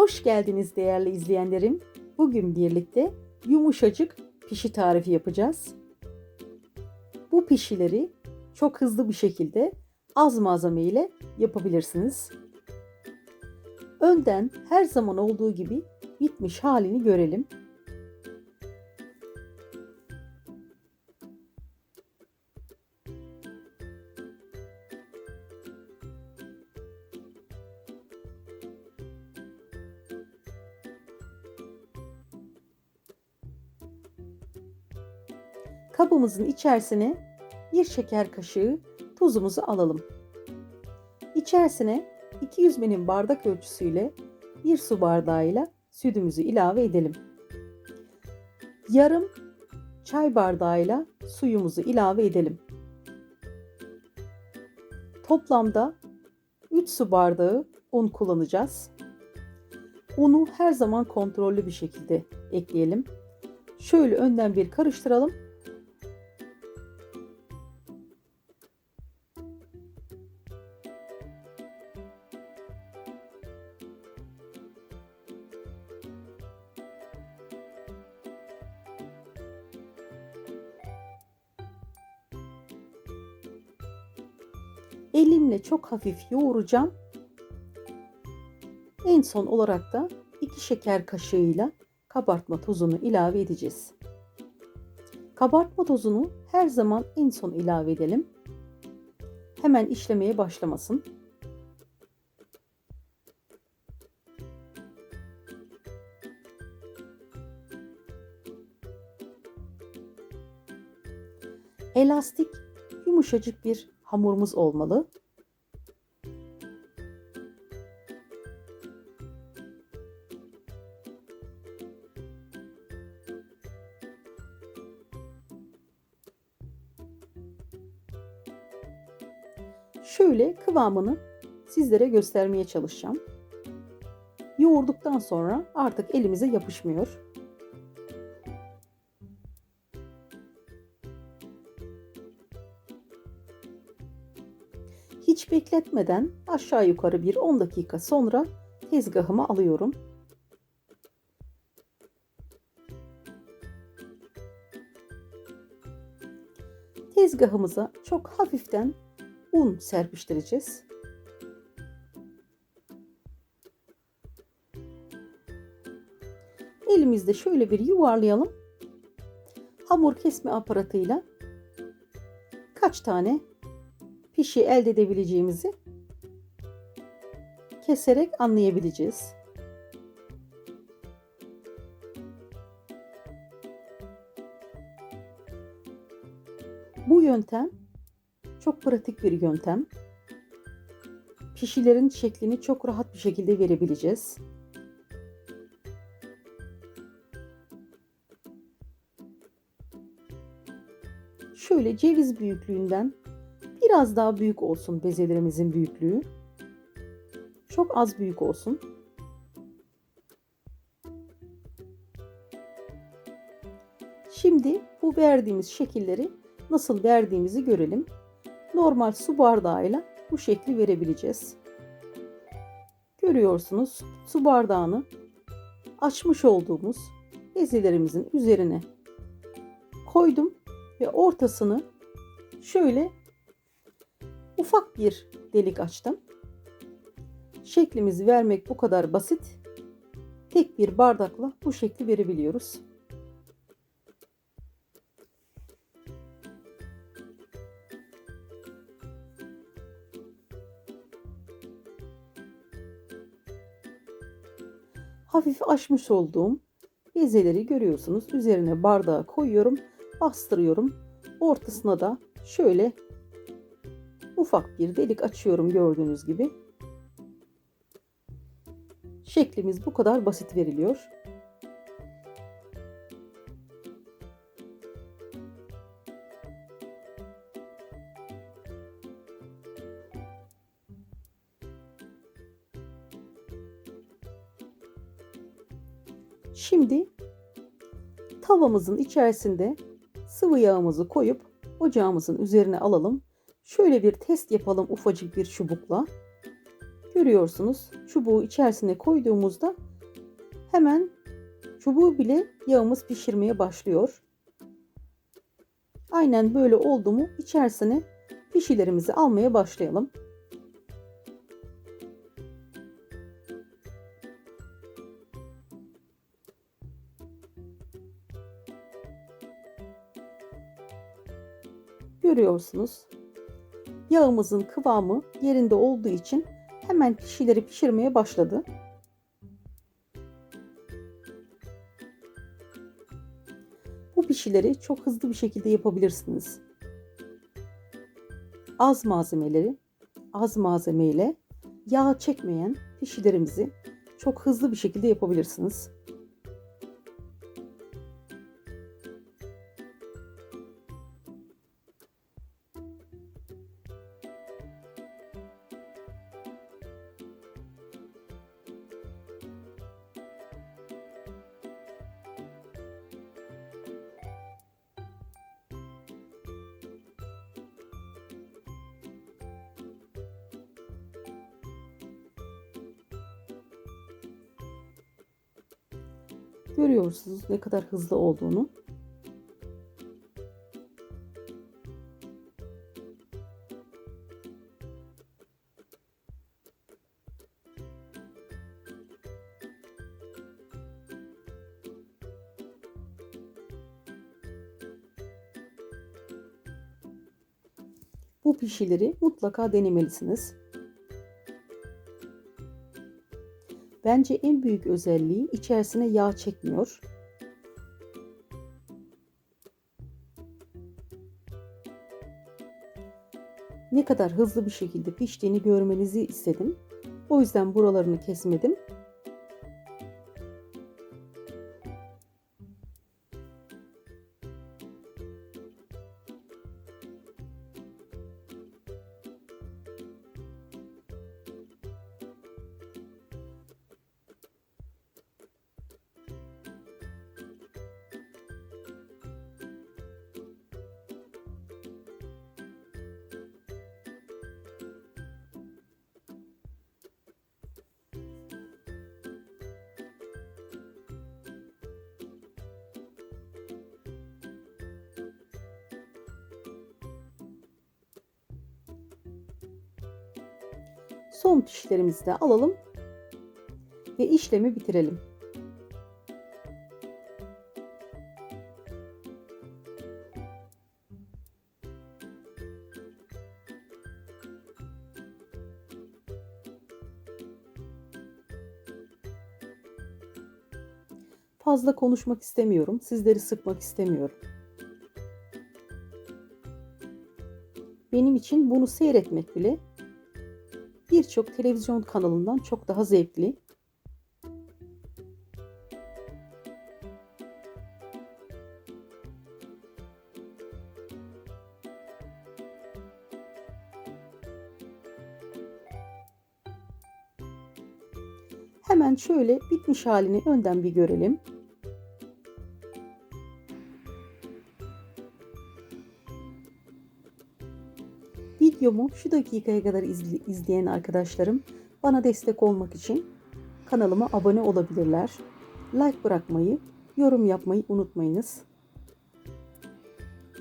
Hoş geldiniz değerli izleyenlerim. Bugün birlikte yumuşacık pişi tarifi yapacağız. Bu pişileri çok hızlı bir şekilde az malzeme ile yapabilirsiniz. Önden her zaman olduğu gibi bitmiş halini görelim. Kabımızın içerisine bir şeker kaşığı tuzumuzu alalım. İçerisine 200 milim bardak ölçüsüyle bir su bardağıyla sütümüzü ilave edelim. Yarım çay bardağıyla suyumuzu ilave edelim. Toplamda 3 su bardağı un kullanacağız. Unu her zaman kontrollü bir şekilde ekleyelim. Şöyle önden bir karıştıralım Elimle çok hafif yoğuracağım. En son olarak da 2 şeker kaşığıyla kabartma tozunu ilave edeceğiz. Kabartma tozunu her zaman en son ilave edelim. Hemen işlemeye başlamasın. Elastik, yumuşacık bir hamurumuz olmalı. Şöyle kıvamını sizlere göstermeye çalışacağım. Yoğurduktan sonra artık elimize yapışmıyor. Hiç bekletmeden aşağı yukarı bir 10 dakika sonra tezgahıma alıyorum. Tezgahımıza çok hafiften un serpiştireceğiz. Elimizde şöyle bir yuvarlayalım. Hamur kesme aparatıyla kaç tane pişi elde edebileceğimizi keserek anlayabileceğiz. Bu yöntem çok pratik bir yöntem. Pişilerin şeklini çok rahat bir şekilde verebileceğiz. Şöyle ceviz büyüklüğünden biraz daha büyük olsun bezelerimizin büyüklüğü. Çok az büyük olsun. Şimdi bu verdiğimiz şekilleri nasıl verdiğimizi görelim. Normal su bardağıyla bu şekli verebileceğiz. Görüyorsunuz su bardağını açmış olduğumuz bezelerimizin üzerine koydum ve ortasını şöyle ufak bir delik açtım. Şeklimizi vermek bu kadar basit. Tek bir bardakla bu şekli verebiliyoruz. Hafif açmış olduğum bezeleri görüyorsunuz. Üzerine bardağı koyuyorum, bastırıyorum. Ortasına da şöyle ufak bir delik açıyorum gördüğünüz gibi. Şeklimiz bu kadar basit veriliyor. Şimdi tavamızın içerisinde sıvı yağımızı koyup ocağımızın üzerine alalım. Şöyle bir test yapalım ufacık bir çubukla. Görüyorsunuz çubuğu içerisine koyduğumuzda Hemen çubuğu bile yağımız pişirmeye başlıyor. Aynen böyle oldu mu içerisine pişilerimizi almaya başlayalım. Görüyorsunuz. Yağımızın kıvamı yerinde olduğu için hemen pişileri pişirmeye başladı. Bu pişileri çok hızlı bir şekilde yapabilirsiniz. Az malzemeleri, az malzemeyle yağ çekmeyen pişilerimizi çok hızlı bir şekilde yapabilirsiniz. Görüyorsunuz ne kadar hızlı olduğunu. Bu pişileri mutlaka denemelisiniz. Bence en büyük özelliği içerisine yağ çekmiyor. Ne kadar hızlı bir şekilde piştiğini görmenizi istedim. O yüzden buralarını kesmedim. Son pişlerimizi de alalım ve işlemi bitirelim. Fazla konuşmak istemiyorum. Sizleri sıkmak istemiyorum. Benim için bunu seyretmek bile birçok televizyon kanalından çok daha zevkli. Hemen şöyle bitmiş halini önden bir görelim. Videomu şu dakikaya kadar izleyen arkadaşlarım bana destek olmak için kanalıma abone olabilirler. Like bırakmayı, yorum yapmayı unutmayınız.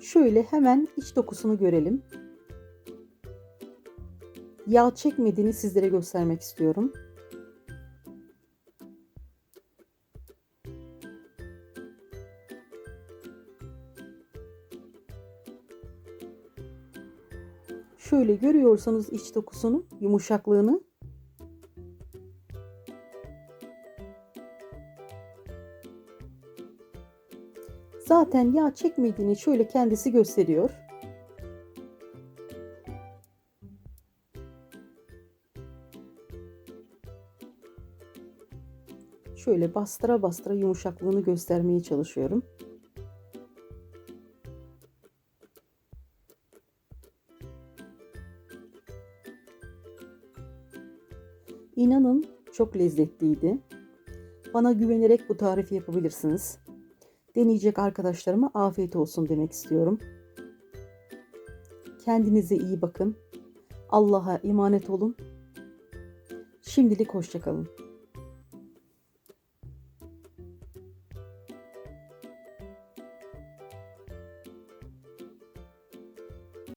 Şöyle hemen iç dokusunu görelim. Yağ çekmediğini sizlere göstermek istiyorum. Şöyle görüyorsanız iç dokusunu, yumuşaklığını. Zaten yağ çekmediğini şöyle kendisi gösteriyor. Şöyle bastıra bastıra yumuşaklığını göstermeye çalışıyorum. İnanın çok lezzetliydi. Bana güvenerek bu tarifi yapabilirsiniz. Deneyecek arkadaşlarıma afiyet olsun demek istiyorum. Kendinize iyi bakın. Allah'a emanet olun. Şimdilik hoşçakalın.